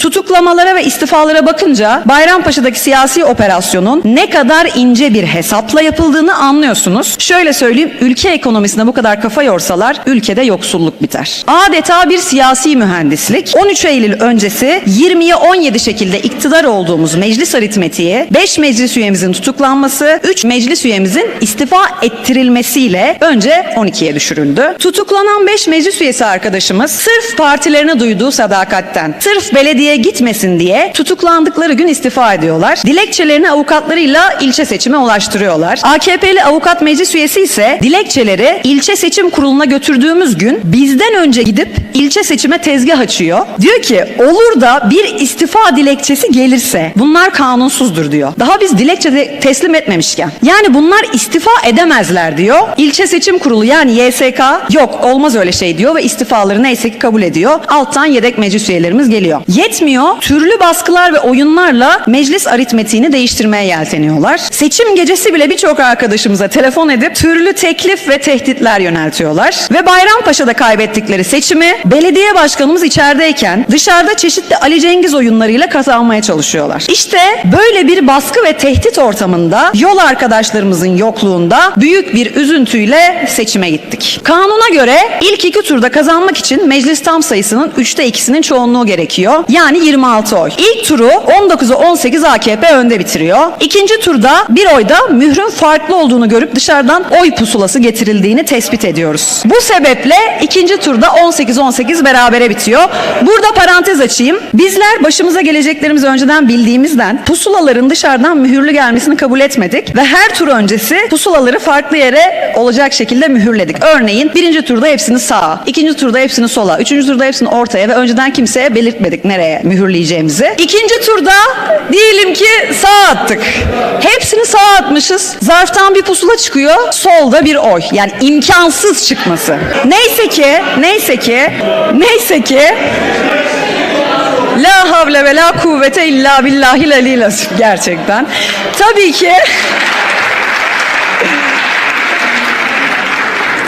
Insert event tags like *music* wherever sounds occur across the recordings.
Tutuklamalara ve istifalara bakınca Bayrampaşa'daki siyasi operasyonun ne kadar ince bir hesapla yapıldığını anlıyorsunuz. Şöyle söyleyeyim, ülke ekonomisine bu kadar kafa yorsalar ülkede yoksulluk biter. Adeta bir siyasi mühendislik. 13 Eylül öncesi 20'ye 17 şekilde iktidar olduğumuz meclis aritmetiği 5 meclis üyemizin tutuklanması, 3 meclis üyemizin istifa ettirilmesiyle önce 12'ye düşürüldü. Tutuklanan 5 meclis üyesi arkadaşımız sırf partilerine duyduğu sadakatten, sırf belediye gitmesin diye tutuklandıkları gün istifa ediyorlar. Dilekçelerini avukatlarıyla ilçe seçime ulaştırıyorlar. AKP'li avukat meclis üyesi ise dilekçeleri ilçe seçim kuruluna götürdüğümüz gün bizden önce gidip ilçe seçime tezgah açıyor. Diyor ki olur da bir istifa dilekçesi gelirse bunlar kanunsuzdur diyor. Daha biz dilekçe de teslim etmemişken. Yani bunlar istifa edemezler diyor. İlçe seçim kurulu yani YSK yok olmaz öyle şey diyor ve istifaları neyse ki kabul ediyor. Alttan yedek meclis üyelerimiz geliyor. Yetmiyor. Türlü baskılar ve oyunlarla meclis aritmetiğini değiştirmeye yelteniyorlar. Seçim gecesi bile birçok arkadaşımıza telefon edip türlü teklif ve tehditler yöneltiyorlar. Ve Bayrampaşa'da kaybettikleri seçimi belediye başkanımız içerideyken dışarıda çeşitli Ali Cengiz oyunlarıyla kazanmaya çalışıyorlar. İşte böyle bir baskı ve tehdit ortamında yol arkadaşlarımızın yokluğunda büyük bir üzüntüyle seçime gittik. Kanuna göre ilk iki turda kazanmak için meclis tam sayısının üçte ikisinin çoğunluğu gerekiyor. Yani 26 oy. İlk turu 19'a 18 AKP önde bitiriyor. İkinci turda bir oyda mührün farklı olduğunu görüp dışarıdan oy pusulası getirildiğini tespit ediyoruz. Bu sebeple ikinci turda 18-18 berabere bitiyor. Burada parantez açayım. Bizler başımıza geleceklerimizi önceden bildiğimizden pusulaların dışarıdan mühürlü gelmesini kabul etmedik ve her tur öncesi pusulaları farklı yere olacak şekilde mühürledik. Örneğin birinci turda hepsini sağa, ikinci turda hepsini sola, üçüncü turda hepsini ortaya ve önceden kimseye belirtmedik nereye mühürleyeceğimizi. İkinci turda diyelim ki sağa attık. Hepsini sağa atmışız. Zarftan bir pusula çıkıyor. Solda bir oy. Yani imkansız çıkması. Neyse ki, neyse ki, neyse ki La havle ve la kuvvete illa billahil alil azim gerçekten. Tabii ki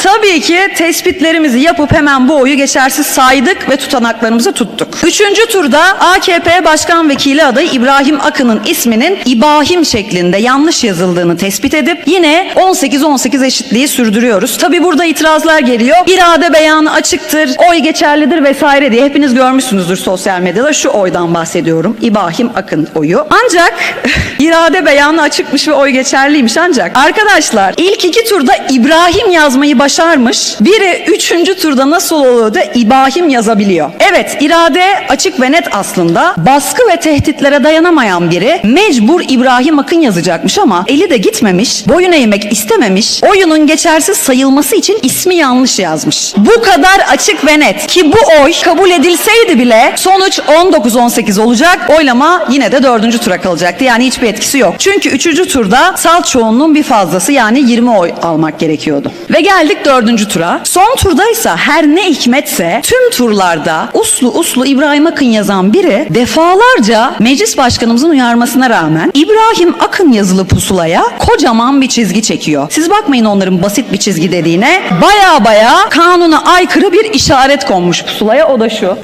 Tabii ki tespitlerimizi yapıp hemen bu oyu geçersiz saydık ve tutanaklarımızı tuttuk. Üçüncü turda AKP Başkan Vekili adayı İbrahim Akın'ın isminin İbahim şeklinde yanlış yazıldığını tespit edip yine 18-18 eşitliği sürdürüyoruz. Tabii burada itirazlar geliyor. İrade beyanı açıktır, oy geçerlidir vesaire diye hepiniz görmüşsünüzdür sosyal medyada. Şu oydan bahsediyorum. İbahim Akın oyu. Ancak *laughs* irade beyanı açıkmış ve oy geçerliymiş ancak arkadaşlar ilk iki turda İbrahim yazmayı başarmış. Biri üçüncü turda nasıl oluyor da İbrahim yazabiliyor. Evet irade açık ve net aslında. Baskı ve tehditlere dayanamayan biri mecbur İbrahim Akın yazacakmış ama eli de gitmemiş. Boyun eğmek istememiş. Oyunun geçersiz sayılması için ismi yanlış yazmış. Bu kadar açık ve net ki bu oy kabul edilseydi bile sonuç 19-18 olacak. Oylama yine de dördüncü tura kalacaktı. Yani hiçbir etkisi yok. Çünkü üçüncü turda salt çoğunluğun bir fazlası yani 20 oy almak gerekiyordu. Ve geldik dördüncü tura. Son turda ise her ne hikmetse tüm turlarda uslu uslu İbrahim Akın yazan biri defalarca meclis başkanımızın uyarmasına rağmen İbrahim Akın yazılı pusulaya kocaman bir çizgi çekiyor. Siz bakmayın onların basit bir çizgi dediğine. Baya baya kanuna aykırı bir işaret konmuş pusulaya o da şu.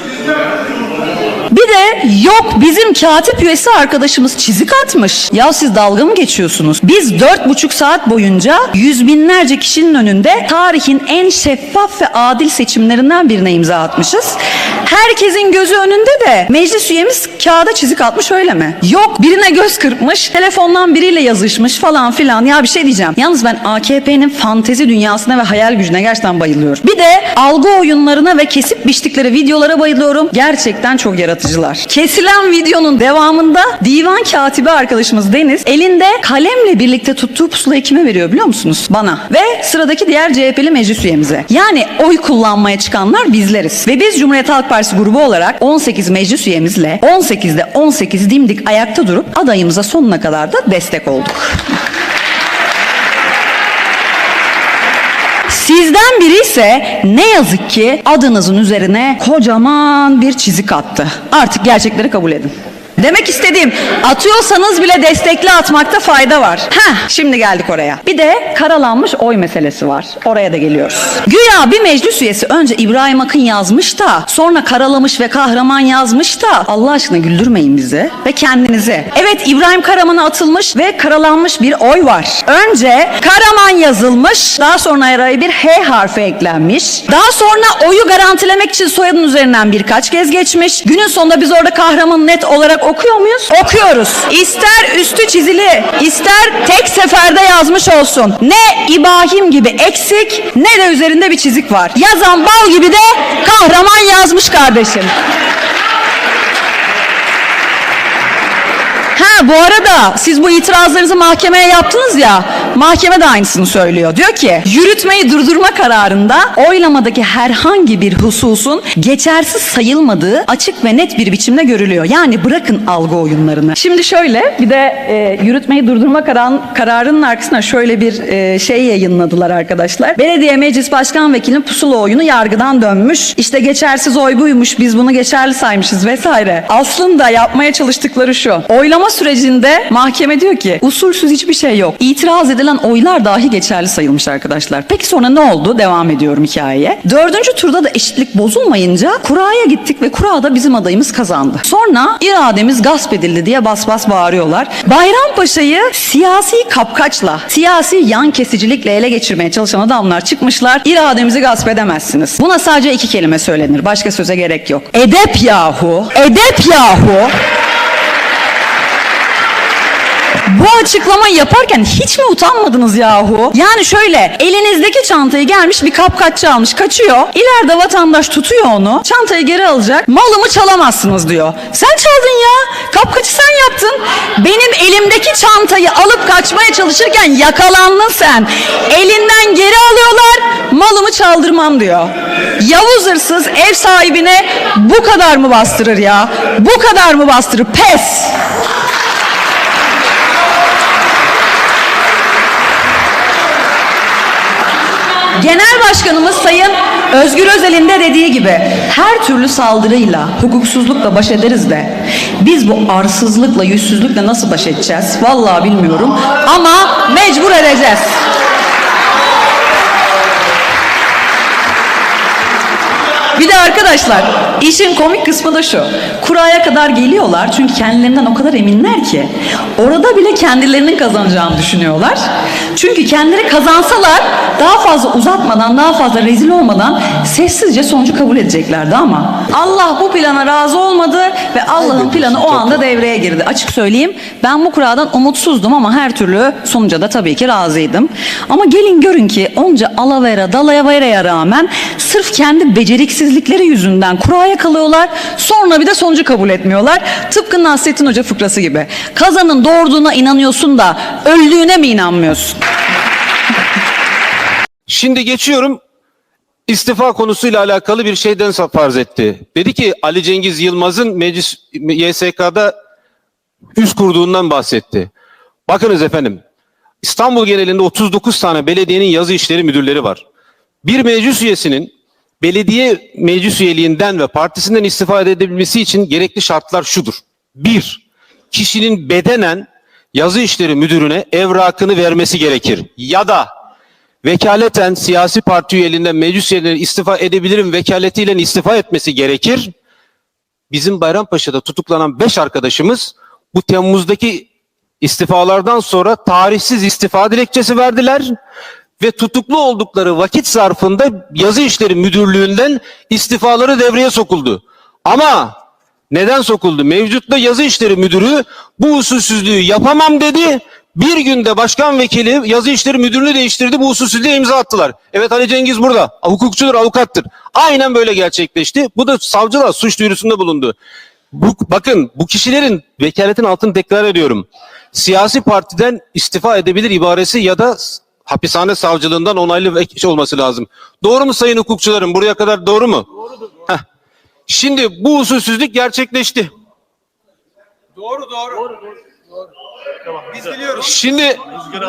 Bir de yok bizim katip üyesi arkadaşımız çizik atmış. Ya siz dalga mı geçiyorsunuz? Biz dört buçuk saat boyunca yüz binlerce kişinin önünde tarihin en şeffaf ve adil seçimlerinden birine imza atmışız. Herkesin gözü önünde de meclis üyemiz kağıda çizik atmış öyle mi? Yok birine göz kırpmış, telefondan biriyle yazışmış falan filan. Ya bir şey diyeceğim. Yalnız ben AKP'nin fantezi dünyasına ve hayal gücüne gerçekten bayılıyorum. Bir de algı oyunlarına ve kesip biçtikleri videolara bayılıyorum. Gerçekten çok yaratıcılar. Kesilen videonun devamında divan katibi arkadaşımız Deniz elinde kalemle birlikte tuttuğu pusulayı kime veriyor biliyor musunuz? Bana. Ve sıradaki diğer CHP'li meclis üyemize. Yani oy kullanmaya çıkanlar bizleriz. Ve biz Cumhuriyet Halk Partisi grubu olarak 18 meclis üyemizle 18'de 18 dimdik ayakta durup adayımıza sonuna kadar da destek olduk. Sizden biri ise ne yazık ki adınızın üzerine kocaman bir çizik attı. Artık gerçekleri kabul edin. Demek istediğim atıyorsanız bile destekli atmakta fayda var. Heh şimdi geldik oraya. Bir de karalanmış oy meselesi var. Oraya da geliyoruz. Güya bir meclis üyesi önce İbrahim Akın yazmış da sonra karalamış ve kahraman yazmış da Allah aşkına güldürmeyin bizi ve kendinizi. Evet İbrahim Karaman'a atılmış ve karalanmış bir oy var. Önce Karaman yazılmış daha sonra araya bir H harfi eklenmiş. Daha sonra oyu garantilemek için soyadın üzerinden birkaç kez geçmiş. Günün sonunda biz orada kahramanı net olarak okuyor muyuz? Okuyoruz. İster üstü çizili, ister tek seferde yazmış olsun. Ne İbrahim gibi eksik ne de üzerinde bir çizik var. Yazan bal gibi de kahraman yazmış kardeşim. Bu arada siz bu itirazlarınızı mahkemeye yaptınız ya. Mahkeme de aynısını söylüyor. Diyor ki yürütmeyi durdurma kararında oylamadaki herhangi bir hususun geçersiz sayılmadığı açık ve net bir biçimde görülüyor. Yani bırakın algı oyunlarını. Şimdi şöyle bir de e, yürütmeyi durdurma karar, kararının arkasına şöyle bir e, şey yayınladılar arkadaşlar. Belediye Meclis Başkan Vekilinin pusula oyunu yargıdan dönmüş. İşte geçersiz oy buymuş biz bunu geçerli saymışız vesaire. Aslında yapmaya çalıştıkları şu. Oylama sürecinde mahkeme diyor ki usulsüz hiçbir şey yok. İtiraz edilen oylar dahi geçerli sayılmış arkadaşlar. Peki sonra ne oldu? Devam ediyorum hikayeye. Dördüncü turda da eşitlik bozulmayınca kuraya gittik ve kurada bizim adayımız kazandı. Sonra irademiz gasp edildi diye bas bas bağırıyorlar. Bayrampaşa'yı siyasi kapkaçla, siyasi yan kesicilikle ele geçirmeye çalışan adamlar çıkmışlar. İrademizi gasp edemezsiniz. Buna sadece iki kelime söylenir. Başka söze gerek yok. Edep yahu. Edep yahu. Bu açıklamayı yaparken hiç mi utanmadınız yahu? Yani şöyle elinizdeki çantayı gelmiş bir kapkaççı almış kaçıyor. İleride vatandaş tutuyor onu. Çantayı geri alacak. Malımı çalamazsınız diyor. Sen çaldın ya. Kapkaçı sen yaptın. Benim elimdeki çantayı alıp kaçmaya çalışırken yakalandın sen. Elinden geri alıyorlar. Malımı çaldırmam diyor. Yavuz hırsız ev sahibine bu kadar mı bastırır ya? Bu kadar mı bastırır? Pes. Genel Başkanımız Sayın Özgür Özel'in de dediği gibi her türlü saldırıyla, hukuksuzlukla baş ederiz de biz bu arsızlıkla, yüzsüzlükle nasıl baş edeceğiz? Vallahi bilmiyorum ama mecbur edeceğiz. Bir de arkadaşlar işin komik kısmı da şu. Kuraya kadar geliyorlar çünkü kendilerinden o kadar eminler ki orada bile kendilerinin kazanacağını düşünüyorlar. Çünkü kendileri kazansalar daha fazla uzatmadan daha fazla rezil olmadan sessizce sonucu kabul edeceklerdi ama Allah bu plana razı olmadı ve Allah'ın planı o anda devreye girdi. Açık söyleyeyim ben bu kuradan umutsuzdum ama her türlü sonuca da tabii ki razıydım. Ama gelin görün ki onca alavera dalayaveraya rağmen sırf kendi beceriksizlikleri yüzünden kuraya kalıyorlar. Sonra bir de sonucu kabul etmiyorlar. Tıpkı Nasrettin Hoca fıkrası gibi. Kazanın doğurduğuna inanıyorsun da öldüğüne mi inanmıyorsun? Şimdi geçiyorum istifa konusuyla alakalı bir şeyden farz etti. Dedi ki Ali Cengiz Yılmaz'ın meclis YSK'da üst kurduğundan bahsetti. Bakınız efendim İstanbul genelinde 39 tane belediyenin yazı işleri müdürleri var. Bir meclis üyesinin belediye meclis üyeliğinden ve partisinden istifa edebilmesi için gerekli şartlar şudur. Bir, kişinin bedenen yazı işleri müdürüne evrakını vermesi gerekir. Ya da vekaleten siyasi parti üyeliğinden meclis üyeleri istifa edebilirim vekaletiyle istifa etmesi gerekir. Bizim Bayrampaşa'da tutuklanan 5 arkadaşımız bu Temmuz'daki istifalardan sonra tarihsiz istifa dilekçesi verdiler ve tutuklu oldukları vakit zarfında yazı işleri müdürlüğünden istifaları devreye sokuldu. Ama neden sokuldu? Mevcutta yazı işleri müdürü bu usulsüzlüğü yapamam dedi. Bir günde başkan vekili yazı işleri müdürünü değiştirdi. Bu usulsüzlüğe imza attılar. Evet Ali Cengiz burada. Hukukçudur, avukattır. Aynen böyle gerçekleşti. Bu da savcılığa suç duyurusunda bulundu. Bu, bakın bu kişilerin vekaletin altını tekrar ediyorum. Siyasi partiden istifa edebilir ibaresi ya da hapishane savcılığından onaylı vekil olması lazım. Doğru mu sayın hukukçularım? Buraya kadar doğru mu? Doğrudur. Şimdi bu usulsüzlük gerçekleşti. Doğru doğru. Biz biliyoruz. Şimdi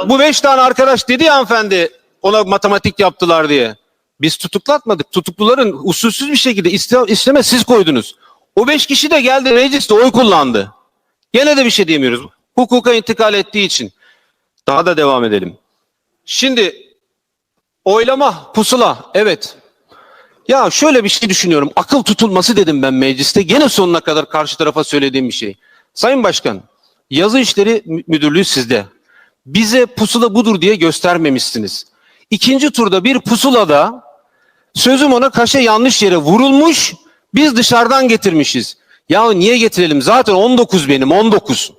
bu beş tane arkadaş dedi ya hanımefendi ona matematik yaptılar diye. Biz tutuklatmadık. Tutukluların usulsüz bir şekilde iste- isteme siz koydunuz. O beş kişi de geldi mecliste oy kullandı. Gene de bir şey diyemiyoruz. Hukuka intikal ettiği için. Daha da devam edelim. Şimdi oylama, pusula. Evet. Ya şöyle bir şey düşünüyorum. Akıl tutulması dedim ben mecliste. Gene sonuna kadar karşı tarafa söylediğim bir şey. Sayın Başkan, yazı işleri mü- müdürlüğü sizde. Bize pusula budur diye göstermemişsiniz. İkinci turda bir pusulada sözüm ona kaşe yanlış yere vurulmuş. Biz dışarıdan getirmişiz. Ya niye getirelim? Zaten 19 benim 19.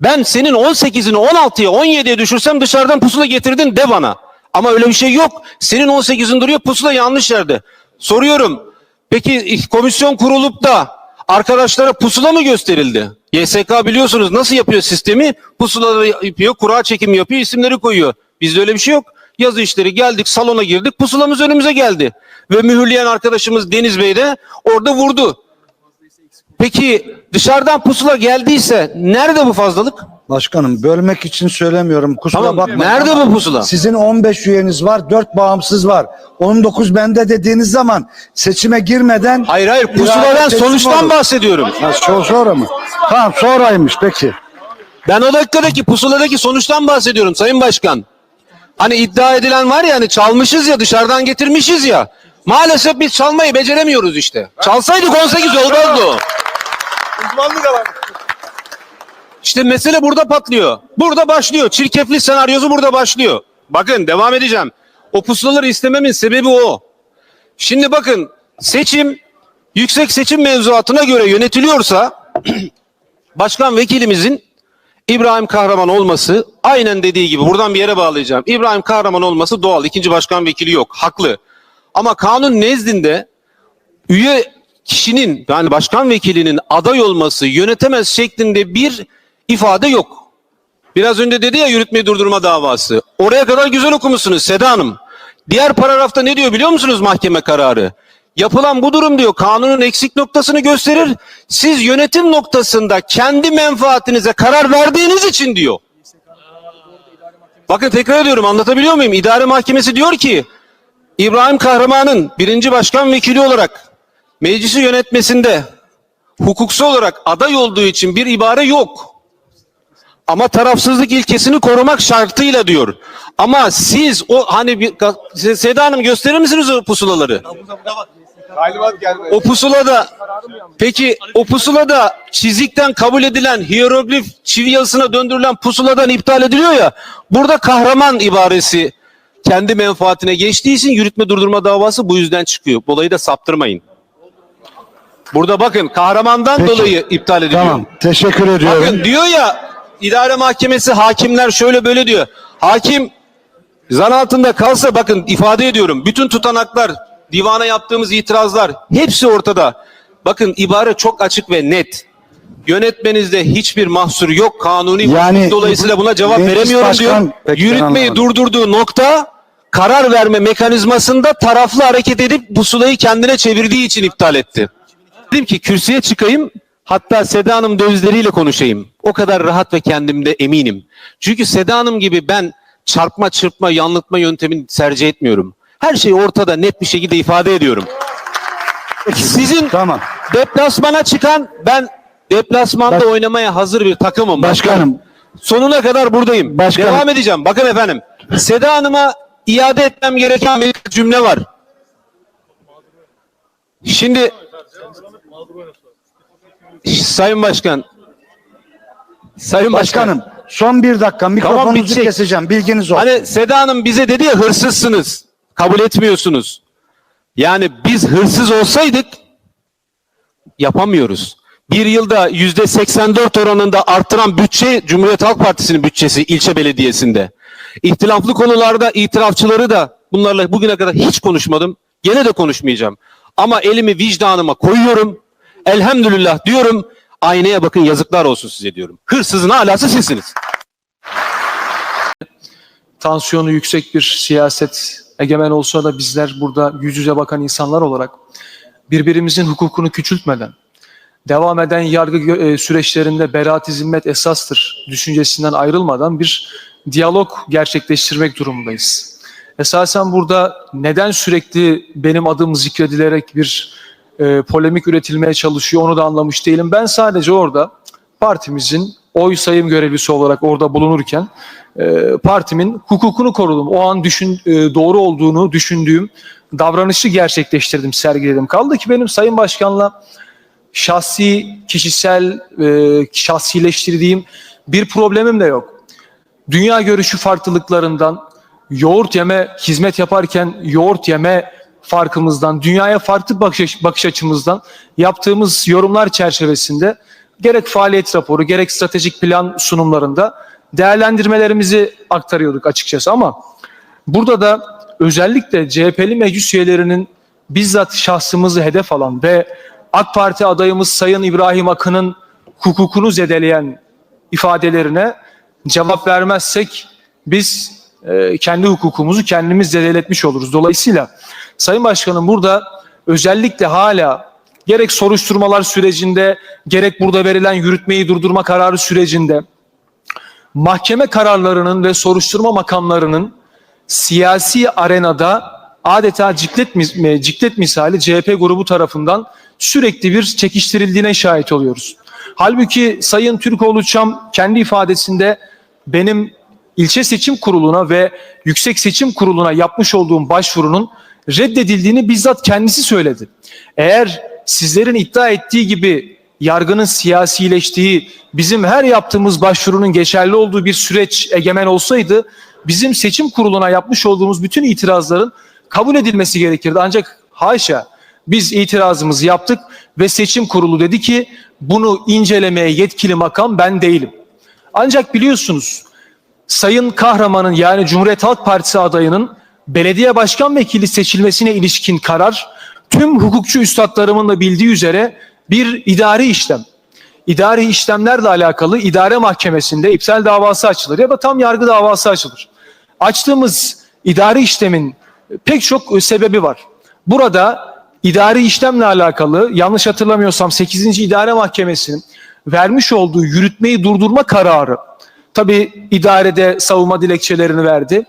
Ben senin 18'ini 16'ya 17'ye düşürsem dışarıdan pusula getirdin de bana. Ama öyle bir şey yok. Senin 18'in duruyor pusula yanlış yerde. Soruyorum. Peki komisyon kurulup da arkadaşlara pusula mı gösterildi? YSK biliyorsunuz nasıl yapıyor sistemi? Pusulaları yapıyor, kura çekimi yapıyor, isimleri koyuyor. Bizde öyle bir şey yok. Yazı işleri geldik, salona girdik, pusulamız önümüze geldi. Ve mühürleyen arkadaşımız Deniz Bey de orada vurdu. Peki dışarıdan pusula geldiyse nerede bu fazlalık? Başkanım bölmek için söylemiyorum. Kusura Tamam. bakmayın. Nerede ama bu pusula? Sizin 15 üyeniz var, 4 bağımsız var. 19 bende dediğiniz zaman seçime girmeden Hayır hayır pusuladan sonuçtan olur. bahsediyorum. Ha, so- sonra mı? Tamam sonraymış peki. Ben o dakikadaki pusuladaki sonuçtan bahsediyorum Sayın Başkan. Hani iddia edilen var ya hani çalmışız ya dışarıdan getirmişiz ya. Maalesef biz çalmayı beceremiyoruz işte. Çalsaydık 18 olmazdı. Uzmanlık alanı. İşte mesele burada patlıyor. Burada başlıyor. Çirkefli senaryosu burada başlıyor. Bakın devam edeceğim. O pusulaları istememin sebebi o. Şimdi bakın seçim yüksek seçim mevzuatına göre yönetiliyorsa *clears throat* başkan vekilimizin İbrahim Kahraman olması aynen dediği gibi buradan bir yere bağlayacağım. İbrahim Kahraman olması doğal. İkinci başkan vekili yok. Haklı. Ama kanun nezdinde üye kişinin yani başkan vekilinin aday olması yönetemez şeklinde bir ifade yok. Biraz önce dedi ya yürütmeyi durdurma davası. Oraya kadar güzel okumuşsunuz Seda Hanım. Diğer paragrafta ne diyor biliyor musunuz mahkeme kararı? Yapılan bu durum diyor kanunun eksik noktasını gösterir. Siz yönetim noktasında kendi menfaatinize karar verdiğiniz için diyor. Bakın tekrar ediyorum anlatabiliyor muyum? İdare mahkemesi diyor ki İbrahim Kahraman'ın birinci başkan vekili olarak meclisi yönetmesinde hukuksal olarak aday olduğu için bir ibare yok. Ama tarafsızlık ilkesini korumak şartıyla diyor. Ama siz o hani bir Seda Hanım gösterir misiniz o pusulaları? O pusulada peki o pusulada çizikten kabul edilen hieroglif çivi yazısına döndürülen pusuladan iptal ediliyor ya. Burada kahraman ibaresi kendi menfaatine geçtiği için yürütme durdurma davası bu yüzden çıkıyor. Bu Olayı da saptırmayın. Burada bakın kahramandan Peki. dolayı iptal ediliyor. Tamam teşekkür ediyorum. Bakın diyor ya idare mahkemesi hakimler şöyle böyle diyor. Hakim zan altında kalsa bakın ifade ediyorum. Bütün tutanaklar, divana yaptığımız itirazlar hepsi ortada. Bakın ibare çok açık ve net. Yönetmenizde hiçbir mahsur yok. Kanuni Yani dolayısıyla buna cevap veremiyorum başkan- diyor. Yürütmeyi anlamadım. durdurduğu nokta karar verme mekanizmasında taraflı hareket edip pusulayı kendine çevirdiği için iptal etti. Dedim ki kürsüye çıkayım hatta Seda Hanım dövizleriyle konuşayım. O kadar rahat ve kendimde eminim. Çünkü Seda Hanım gibi ben çarpma çırpma yanıltma yöntemini tercih etmiyorum. Her şeyi ortada net bir şekilde ifade ediyorum. Sizin Tamam. deplasmana çıkan ben deplasmanda Baş- oynamaya hazır bir takımım. Başkanım. Sonuna kadar buradayım. Başkanım. Devam edeceğim. Bakın efendim. Seda Hanım'a iade etmem gereken bir cümle var. Şimdi Sayın Başkan Sayın Başkan Başkanım son bir dakika mikrofonunuzu bitecek. keseceğim bilginiz olsun. Hani Seda Hanım bize dedi ya hırsızsınız. Kabul etmiyorsunuz. Yani biz hırsız olsaydık yapamıyoruz. Bir yılda yüzde 84 oranında arttıran bütçe Cumhuriyet Halk Partisi'nin bütçesi ilçe belediyesinde. İhtilaflı konularda itirafçıları da bunlarla bugüne kadar hiç konuşmadım. Gene de konuşmayacağım. Ama elimi vicdanıma koyuyorum. Elhamdülillah diyorum. Aynaya bakın yazıklar olsun size diyorum. Hırsızın alası sizsiniz. tansiyonu yüksek bir siyaset egemen olsa da bizler burada yüz yüze bakan insanlar olarak birbirimizin hukukunu küçültmeden, devam eden yargı e, süreçlerinde beraat zimmet esastır düşüncesinden ayrılmadan bir diyalog gerçekleştirmek durumundayız. Esasen burada neden sürekli benim adım zikredilerek bir e, polemik üretilmeye çalışıyor onu da anlamış değilim. Ben sadece orada partimizin oy sayım görevlisi olarak orada bulunurken e, partimin hukukunu korudum. O an düşün, e, doğru olduğunu düşündüğüm davranışı gerçekleştirdim, sergiledim. Kaldı ki benim Sayın Başkan'la şahsi, kişisel, e, şahsileştirdiğim bir problemim de yok. Dünya görüşü farklılıklarından, yoğurt yeme, hizmet yaparken yoğurt yeme farkımızdan, dünyaya farklı bakış, bakış açımızdan yaptığımız yorumlar çerçevesinde gerek faaliyet raporu, gerek stratejik plan sunumlarında değerlendirmelerimizi aktarıyorduk açıkçası. Ama burada da özellikle CHP'li meclis üyelerinin bizzat şahsımızı hedef alan ve AK Parti adayımız Sayın İbrahim Akın'ın hukukunu zedeleyen ifadelerine cevap vermezsek biz e, kendi hukukumuzu kendimiz zedeletmiş oluruz. Dolayısıyla Sayın Başkanım burada özellikle hala gerek soruşturmalar sürecinde gerek burada verilen yürütmeyi durdurma kararı sürecinde mahkeme kararlarının ve soruşturma makamlarının siyasi arenada adeta ciklet, ciklet misali CHP grubu tarafından sürekli bir çekiştirildiğine şahit oluyoruz. Halbuki Sayın Türkoğlu Çam kendi ifadesinde benim ilçe seçim kuruluna ve yüksek seçim kuruluna yapmış olduğum başvurunun reddedildiğini bizzat kendisi söyledi. Eğer sizlerin iddia ettiği gibi yargının siyasileştiği, bizim her yaptığımız başvurunun geçerli olduğu bir süreç egemen olsaydı bizim seçim kuruluna yapmış olduğumuz bütün itirazların kabul edilmesi gerekirdi. Ancak haşa biz itirazımızı yaptık ve seçim kurulu dedi ki bunu incelemeye yetkili makam ben değilim. Ancak biliyorsunuz Sayın Kahraman'ın yani Cumhuriyet Halk Partisi adayının belediye başkan vekili seçilmesine ilişkin karar tüm hukukçu üstadlarımın da bildiği üzere bir idari işlem. İdari işlemlerle alakalı idare mahkemesinde iptal davası açılır ya da tam yargı davası açılır. Açtığımız idari işlemin pek çok sebebi var. Burada idari işlemle alakalı yanlış hatırlamıyorsam 8. İdare Mahkemesi'nin vermiş olduğu yürütmeyi durdurma kararı tabi idarede savunma dilekçelerini verdi.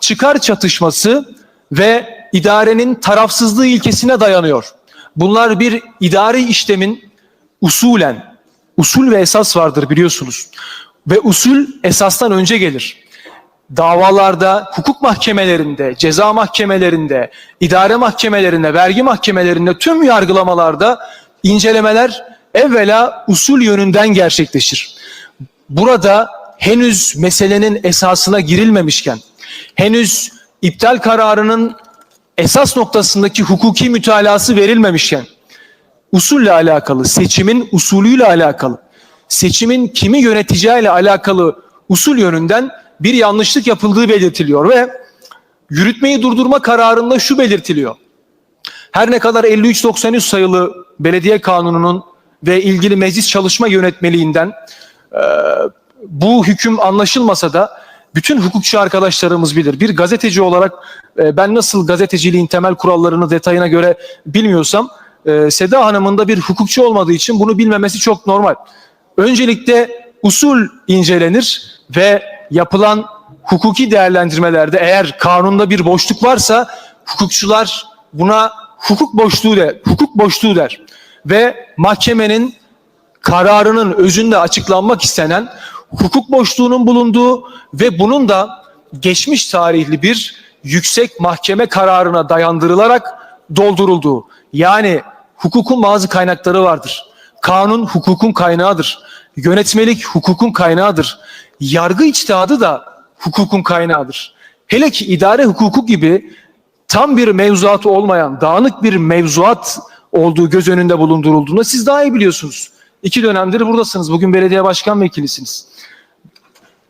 Çıkar çatışması ve idarenin tarafsızlığı ilkesine dayanıyor. Bunlar bir idari işlemin usulen, usul ve esas vardır biliyorsunuz. Ve usul esastan önce gelir. Davalarda, hukuk mahkemelerinde, ceza mahkemelerinde, idare mahkemelerinde, vergi mahkemelerinde, tüm yargılamalarda incelemeler evvela usul yönünden gerçekleşir. Burada henüz meselenin esasına girilmemişken, henüz iptal kararının esas noktasındaki hukuki mütalası verilmemişken, usulle alakalı, seçimin usulüyle alakalı, seçimin kimi yöneteceğiyle alakalı usul yönünden bir yanlışlık yapıldığı belirtiliyor ve yürütmeyi durdurma kararında şu belirtiliyor. Her ne kadar 5393 sayılı belediye kanununun ve ilgili meclis çalışma yönetmeliğinden bu hüküm anlaşılmasa da bütün hukukçu arkadaşlarımız bilir. Bir gazeteci olarak e, ben nasıl gazeteciliğin temel kurallarını detayına göre bilmiyorsam e, Seda Hanım'ın da bir hukukçu olmadığı için bunu bilmemesi çok normal. Öncelikle usul incelenir ve yapılan hukuki değerlendirmelerde eğer kanunda bir boşluk varsa hukukçular buna hukuk boşluğu der, hukuk boşluğu der. Ve mahkemenin kararının özünde açıklanmak istenen hukuk boşluğunun bulunduğu ve bunun da geçmiş tarihli bir yüksek mahkeme kararına dayandırılarak doldurulduğu. Yani hukukun bazı kaynakları vardır. Kanun hukukun kaynağıdır. Yönetmelik hukukun kaynağıdır. Yargı içtihadı da hukukun kaynağıdır. Hele ki idare hukuku gibi tam bir mevzuatı olmayan, dağınık bir mevzuat olduğu göz önünde bulundurulduğunda siz daha iyi biliyorsunuz. İki dönemdir buradasınız. Bugün belediye başkan vekilisiniz.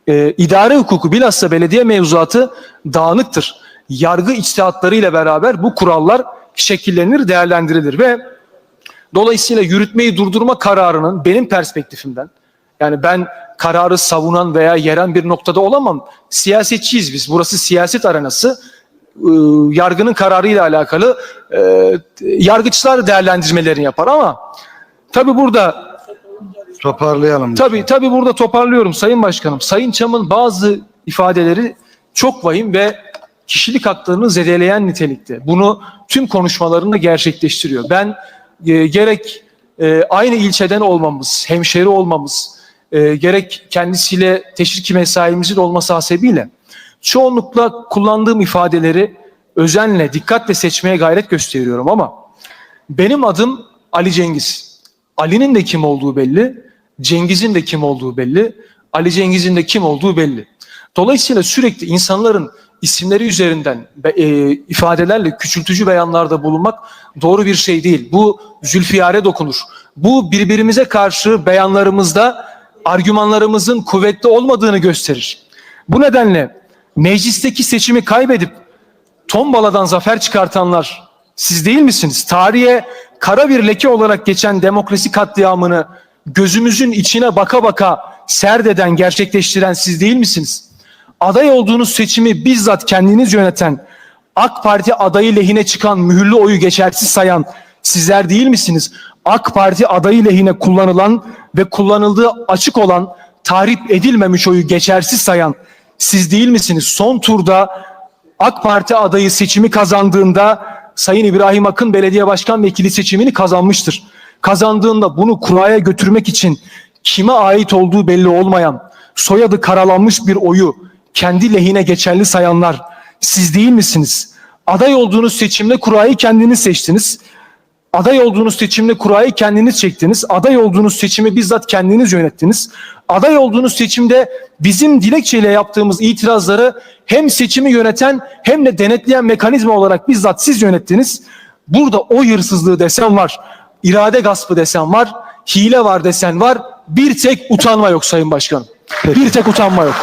Ee, idare hukuku bilhassa belediye mevzuatı dağınıktır. Yargı içtihatlarıyla beraber bu kurallar şekillenir, değerlendirilir ve dolayısıyla yürütmeyi durdurma kararının benim perspektifimden yani ben kararı savunan veya yeren bir noktada olamam. Siyasetçiyiz biz. Burası siyaset arenası. Ee, yargının kararıyla alakalı e, yargıçlar değerlendirmelerini yapar ama tabi burada Toparlayalım. tabi tabi burada toparlıyorum Sayın Başkanım. Sayın Çam'ın bazı ifadeleri çok vahim ve kişilik haklarını zedeleyen nitelikte. Bunu tüm konuşmalarında gerçekleştiriyor. Ben e, gerek e, aynı ilçeden olmamız, hemşeri olmamız, e, gerek kendisiyle teşvik mesaimizin olması hasebiyle çoğunlukla kullandığım ifadeleri özenle, dikkatle seçmeye gayret gösteriyorum ama benim adım Ali Cengiz. Ali'nin de kim olduğu belli, Cengiz'in de kim olduğu belli, Ali Cengiz'in de kim olduğu belli. Dolayısıyla sürekli insanların isimleri üzerinden e, ifadelerle küçültücü beyanlarda bulunmak doğru bir şey değil. Bu zülfiyare dokunur. Bu birbirimize karşı beyanlarımızda argümanlarımızın kuvvetli olmadığını gösterir. Bu nedenle meclisteki seçimi kaybedip tombaladan zafer çıkartanlar siz değil misiniz? Tarihe kara bir leke olarak geçen demokrasi katliamını gözümüzün içine baka baka serdeden, gerçekleştiren siz değil misiniz? Aday olduğunuz seçimi bizzat kendiniz yöneten, AK Parti adayı lehine çıkan mühürlü oyu geçersiz sayan sizler değil misiniz? AK Parti adayı lehine kullanılan ve kullanıldığı açık olan tahrip edilmemiş oyu geçersiz sayan siz değil misiniz? Son turda AK Parti adayı seçimi kazandığında Sayın İbrahim Akın belediye başkan vekili seçimini kazanmıştır. Kazandığında bunu kuraya götürmek için kime ait olduğu belli olmayan, soyadı karalanmış bir oyu kendi lehine geçerli sayanlar siz değil misiniz? Aday olduğunuz seçimde kurayı kendiniz seçtiniz. Aday olduğunuz seçimde kurayı kendiniz çektiniz. Aday olduğunuz seçimi bizzat kendiniz yönettiniz. Aday olduğunuz seçimde bizim dilekçeyle yaptığımız itirazları hem seçimi yöneten hem de denetleyen mekanizma olarak bizzat siz yönettiniz. Burada o hırsızlığı desen var. İrade gaspı desen var. Hile var desen var. Bir tek utanma yok Sayın Başkanım. Bir tek utanma yok.